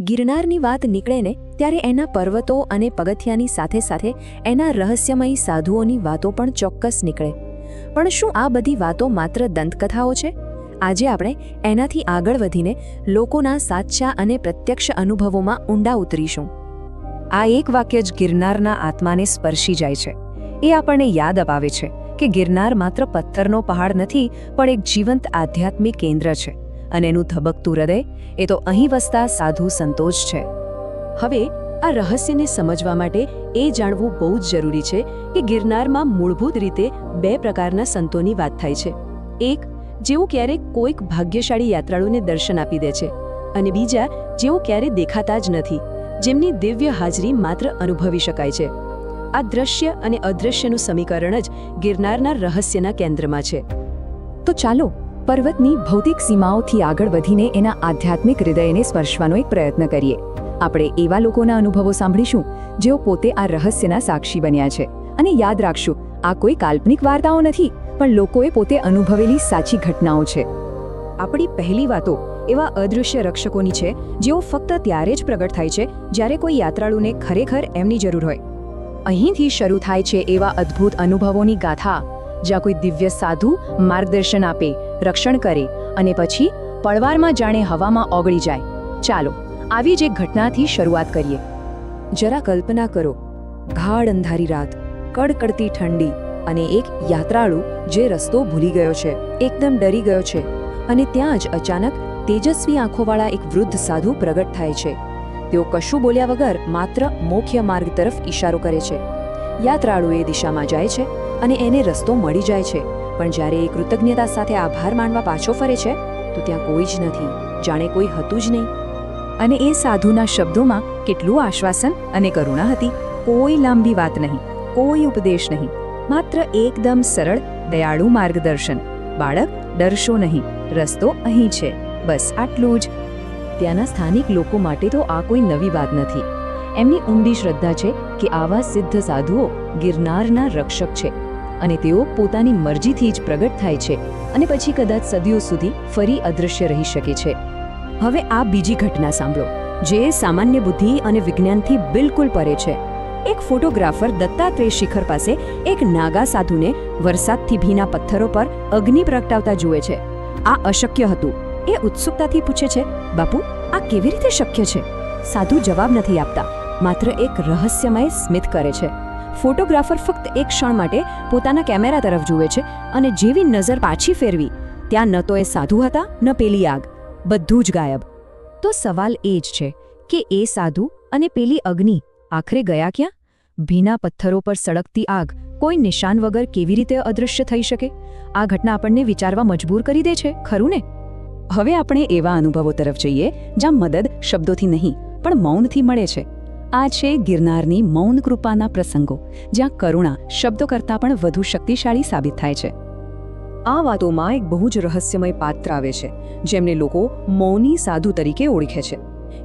ગિરનારની વાત નીકળે ને ત્યારે એના પર્વતો અને પગથિયાની સાથે સાથે એના રહસ્યમયી સાધુઓની વાતો પણ ચોક્કસ નીકળે. પણ શું આ બધી વાતો માત્ર દંતકથાઓ છે? આજે આપણે એનાથી આગળ વધીને લોકોના સાચા અને પ્રત્યક્ષ અનુભવોમાં ઊંડા ઉતરીશું. આ એક વાક્ય જ ગિરનારના આત્માને સ્પર્શી જાય છે. એ આપણને યાદ અપાવે છે કે ગિરનાર માત્ર પથ્થરનો પહાડ નથી, પણ એક જીવંત આધ્યાત્મિક કેન્દ્ર છે. અને એનું ધબકતું હૃદય, એ તો અહીં વસતા સાધુ સંતોષ છે. હવે, આ રહસ્યને સમજવા માટે એ જાણવું બહુ જ જરૂરી છે કે ગિરનારમાં મૂળભૂત રીતે બે પ્રકારના સંતોની વાત થાય છે. એક, જેઓ ક્યારેક કોઈક ભાગ્યશાળી યાત્રાળુને દર્શન આપી દે છે અને બીજા, જેઓ ક્યારે દેખાતા જ નથી, જેમની દિવ્ય હાજરી માત્ર અનુભવી શકાય છે. આ દ્રશ્ય અને અદૃશ્યનું સમીકરણ જ ગિરનારના રહસ્યના કેન્દ્રમાં છે. તો ચાલો પર્વતની ભૌતિક સીમાઓથી આગળ વધીને એના આધ્યાત્મિક હૃદયને સ્પર્શવાનો એક પ્રયત્ન કરીએ. આપણે એવા લોકોના અનુભવો સાંભળીશું, જેઓ પોતે આ રહસ્યના સાક્ષી બન્યા છે. અને યાદ રાખશું, આ કોઈ કાલ્પનિક વાર્તાઓ નથી, પણ લોકોએ પોતે અનુભવેલી સાચી ઘટનાઓ છે. આપણી પહેલી વાતો એવા અદૃશ્ય રક્ષકોની છે, જેઓ ફક્ત ત્યારે જ પ્રગટ થાય છે, જ્યારે કોઈ યાત્રાળુને ખરેખર એમની જરૂર હોય. અહીંથી શરૂ થાય છે એવા અદ્ભુત અનુભવોની ગાથા. જ્યાં કોઈ દિવ્ય સાધુ માર્ગદર્શન આપે, રક્ષણ કરે અને પછી પળવારમાં જાણે હવામાં ઓગળી જાય. ચાલો, આવી જ એક ઘટનાથી શરૂઆત કરીએ. જરા કલ્પના કરો, ગાઢ અંધારી રાત, કડકડતી ઠંડી અને એક યાત્રાળુ જે રસ્તો ભૂલી ગયો છે, એકદમ ડરી ગયો છે અને ત્યાં જ અચાનક તેજસ્વી આંખોવાળા એક વૃદ્ધ સાધુ પ્રગટ થાય છે. તેઓ કશું બોલ્યા વગર માત્ર મુખ્ય માર્ગ તરફ ઈશારો કરે છે. યાત્રાળુ એ દિશામાં જાય છે અને એને રસ્તો મળી જાય છે. પણ જ્યારે એ કૃતજ્ઞતા સાથે આભાર માનવા પાછો ફરે છે, તો ત્યાં કોઈ જ નથી. જાણે કોઈ હતું જ નહીં. અને એ સાધુના શબ્દોમાં કેટલું આશ્વાસન અને કરુણા હતી. કોઈ લાંબી વાત નહીં, કોઈ ઉપદેશ નહીં. માત્ર એકદમ સરળ, દયાળુ માર્ગદર્શન. બાળક, ડરશો નહીં. રસ્તો અહીં છે. બસ આટલું જ. ત્યાંના સ્થાનિક લોકો માટે તો આ કોઈ નવી વાત નથી. એમની ઊંડી શ્રદ્ધા છે કે આવા સિદ્ધ સાધુઓ ગિરનારના રક્ષક છે. અને તેઓ પોતાની મરજીથી જ પ્રગટ થાય છે અને પછી કદાચ સદીઓ સુધી ફરી અદૃશ્ય રહી શકે છે. હવે આ બીજી ઘટના સાંભળો, જે સામાન્ય બુદ્ધિ અને વિજ્ઞાનથી બિલકુલ પરે છે. એક ફોટોગ્રાફર દત્તાત્રેય શિખર પાસે એક નાગા સાધુને વરસાદથી ભીના પથ્થરો પર અગ્નિ પ્રગટાવતા જુએ છે. આ અશક્ય હતું. એ ઉત્સુકતાથી પૂછે છે, બાપુ, આ કેવી રીતે શક્ય છે? સાધુ જવાબ નથી આપતા, માત્ર એક રહસ્યમય સ્મિત કરે છે. ફોટોગ્રાફર ફક્ત એક ક્ષણ માટે પોતાના કેમેરા તરફ જુએ છે અને જેવી નજર પાછી ફેરવી, ત્યાં ન તો એ સાધુ હતા, ન પેલી આગ. બધું જ ગાયબ. તો સવાલ એ જ છે કે એ સાધુ અને પેલી અગ્નિ આખરે ગયા ક્યાં? ભીના પથ્થરો પર સળગતી આગ કોઈ નિશાન વગર કેવી રીતે અદૃશ્ય થઈ શકે? આ ઘટના આપણને વિચારવા મજબૂર કરી દે છે, ખરું ને? હવે આપણે એવા અનુભવો તરફ જઈએ, જ્યાં મદદ શબ્દોથી નહીં, પણ મૌનથી મળે છે. આ છે ગિરનારની મૌન કૃપાના પ્રસંગો, જ્યાં કરુણા શબ્દો કરતાં પણ વધુ શક્તિશાળી સાબિત થાય છે. આ વાતોમાં એક બહુ જ રહસ્યમય પાત્ર આવે છે, જેમને લોકો મૌની સાધુ તરીકે ઓળખે છે.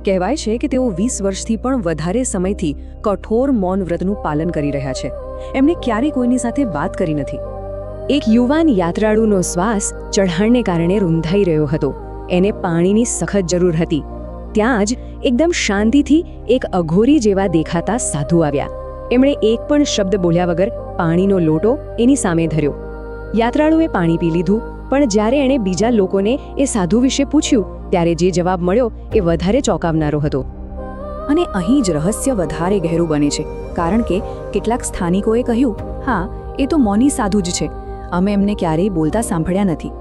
કહેવાય છે કે તેઓ વીસ વર્ષથી પણ વધારે સમયથી કઠોર મૌન વ્રતનું પાલન કરી રહ્યા છે. એમણે ક્યારેય કોઈની સાથે વાત કરી નથી. એક યુવાન યાત્રાળુનો શ્વાસ ચઢાણને કારણે રૂંધાઈ રહ્યો હતો. એને પાણીની સખત જરૂર હતી. ત્યાં જ એકદમ શાંતિથી એક અઘોરી જેવા દેખાતા સાધુ આવ્યા. એમણે એક પણ શબ્દ બોલ્યા વગર પાણીનો લોટો એની સામે ધર્યો. યાત્રાળુએ પાણી પી લીધું, પણ જ્યારે એણે બીજા લોકોને એ સાધુ વિશે પૂછ્યું, ત્યારે જે જવાબ મળ્યો એ વધારે ચોંકાવનારો હતો. અને અહીં જ રહસ્ય વધારે ગહેરું બને છે, કારણ કે કેટલાક સ્થાનિકોએ કહ્યું, હા, એ તો મૌની સાધુ જ છે. અમે એમને ક્યારેય બોલતા સાંભળ્યા નથી.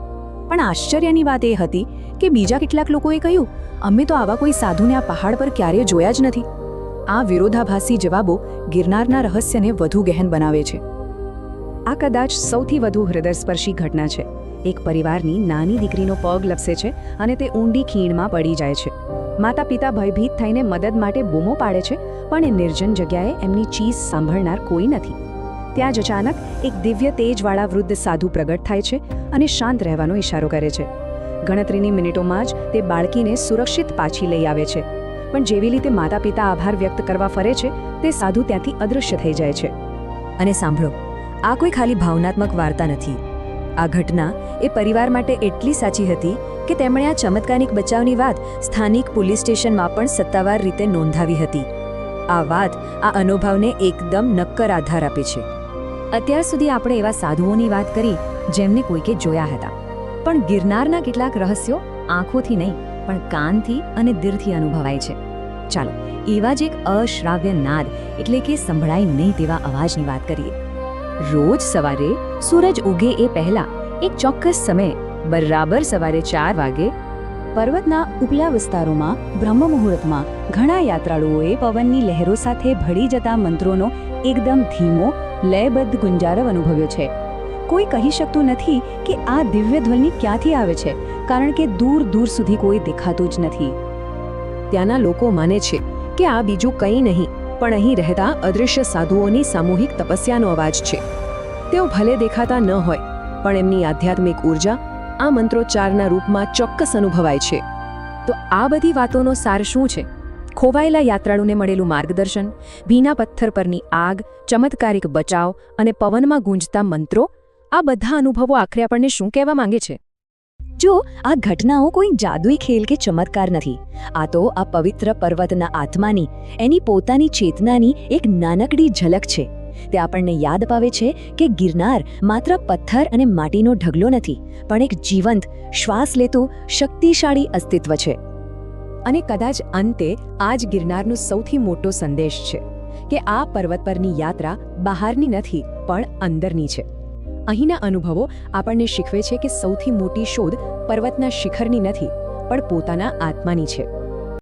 પણ આશ્ચર્યની વાત એ હતી કે બીજા કેટલાક લોકોએ કહ્યું, અમે તો આવા કોઈ સાધુને આ પહાડ પર ક્યારેય જોયા જ નથી. આ વિરોધાભાસી જવાબો ગિરનારના રહસ્યને વધુ ગહેન બનાવે છે. આ કદાચ સૌથી વધુ હૃદયસ્પર્શી ઘટના છે. એક પરિવારની નાની દીકરીનો પગ લપસે છે અને તે ઊંડી ખીણમાં પડી જાય છે. માતા પિતા ભયભીત થઈને મદદ માટે બૂમો પાડે છે, પણ એ નિર્જન જગ્યાએ એમની ચીસ સાંભળનાર કોઈ નથી. ત્યાં જ અચાનક એક દિવ્ય તેજવાળા વૃદ્ધ સાધુ પ્રગટ થાય છે અને શાંત રહેવાનો ઇશારો કરે છે. ગણતરીની મિનિટોમાં જ તે બાળકીને સુરક્ષિત પાછી લઈ આવે છે. પણ જેવી રીતે માતા પિતા આભાર વ્યક્ત કરવા ફરે છે, તે સાધુ ત્યાંથી અદૃશ્ય થઈ જાય છે. અને સાંભળો, આ કોઈ ખાલી ભાવનાત્મક વાર્તા નથી. આ ઘટના એ પરિવાર માટે એટલી સાચી હતી કે તેમણે આ ચમત્કારિક બચાવની વાત સ્થાનિક પોલીસ સ્ટેશનમાં પણ સત્તાવાર રીતે નોંધાવી હતી. આ વાત, આ અનુભવને એકદમ નક્કર આધાર આપે છે. અત્યાર સુધી આપણે એવા સાધુઓની વાત કરી, જેમને કોઈકે જોયા હતા. પણ ગિરનારના કેટલાક રહસ્યો આંખોથી નહીં, પણ કાનથી અને દિલથી અનુભવાય છે. ચાલો, એવા જ એક અશ્રાવ્ય નાદ, એટલે કે સંભળાય નહીં તેવા અવાજની વાત કરીએ. રોજ સવારે સૂરજ ઉગે એ પહેલા, એક ચોક્કસ સમયે, બરાબર સવારે ચાર વાગે, પર્વતના ઉપલા વિસ્તારોમાં, બ્રહ્મ મુહૂર્તમાં, ઘણા યાત્રાળુઓએ પવનની લહેરો સાથે ભળી જતા મંત્રોનો એકદમ ધીમો લયબદ્ધ ગુંજારવ અનુભવ્યો છે. કોઈ કહી શકતું નથી કે આ દિવ્ય ધ્વનિ ક્યાંથી આવે છે, કારણ કે દૂર દૂર સુધી કોઈ દેખાતું જ નથી. ત્યાંના લોકો માને છે કે આ બીજું કંઈ નહીં, પણ અહીં રહેતા અદૃશ્ય સાધુઓની સામૂહિક તપસ્યાનો અવાજ છે. તેઓ ભલે દેખાતા ન હોય, પણ એમની આધ્યાત્મિક ઊર્જા આ મંત્રોચ્ચારના રૂપમાં ચોક્કસ અનુભવાય છે. તો આ બધી વાતોનો સાર શું છે? ખોવાયેલા યાત્રાળુને મળેલું માર્ગદર્શન, ભીના પથ્થર પરની આગ, ચમત્કારિક બચાવ અને પવનમાં ગુંજતા મંત્રો, આ બધા અનુભવો આખરે આપણને શું કહેવા માંગે છે? જો આ ઘટનાઓ કોઈ જાદુઈ ખેલ કે ચમત્કાર નથી, આ તો આ પવિત્ર પર્વતના આત્માની, એની પોતાની ચેતનાની એક નાનકડી ઝલક છે. તે આપણને યાદ અપાવે છે કે ગિરનાર માત્ર પથ્થર અને માટીનો ઢગલો નથી, પણ એક જીવંત, શ્વાસ લેતું, શક્તિશાળી અસ્તિત્વ છે. અને કદાચ અંતે આ જ ગિરનારનો સૌથી મોટો સંદેશ છે કે આ પર્વત પરની યાત્રા બહારની નથી, પણ અંદરની છે. અહીંના અનુભવો આપણને શીખવે છે કે સૌથી મોટી શોધ પર્વતના શિખરની નથી, પણ પોતાના આત્માની છે.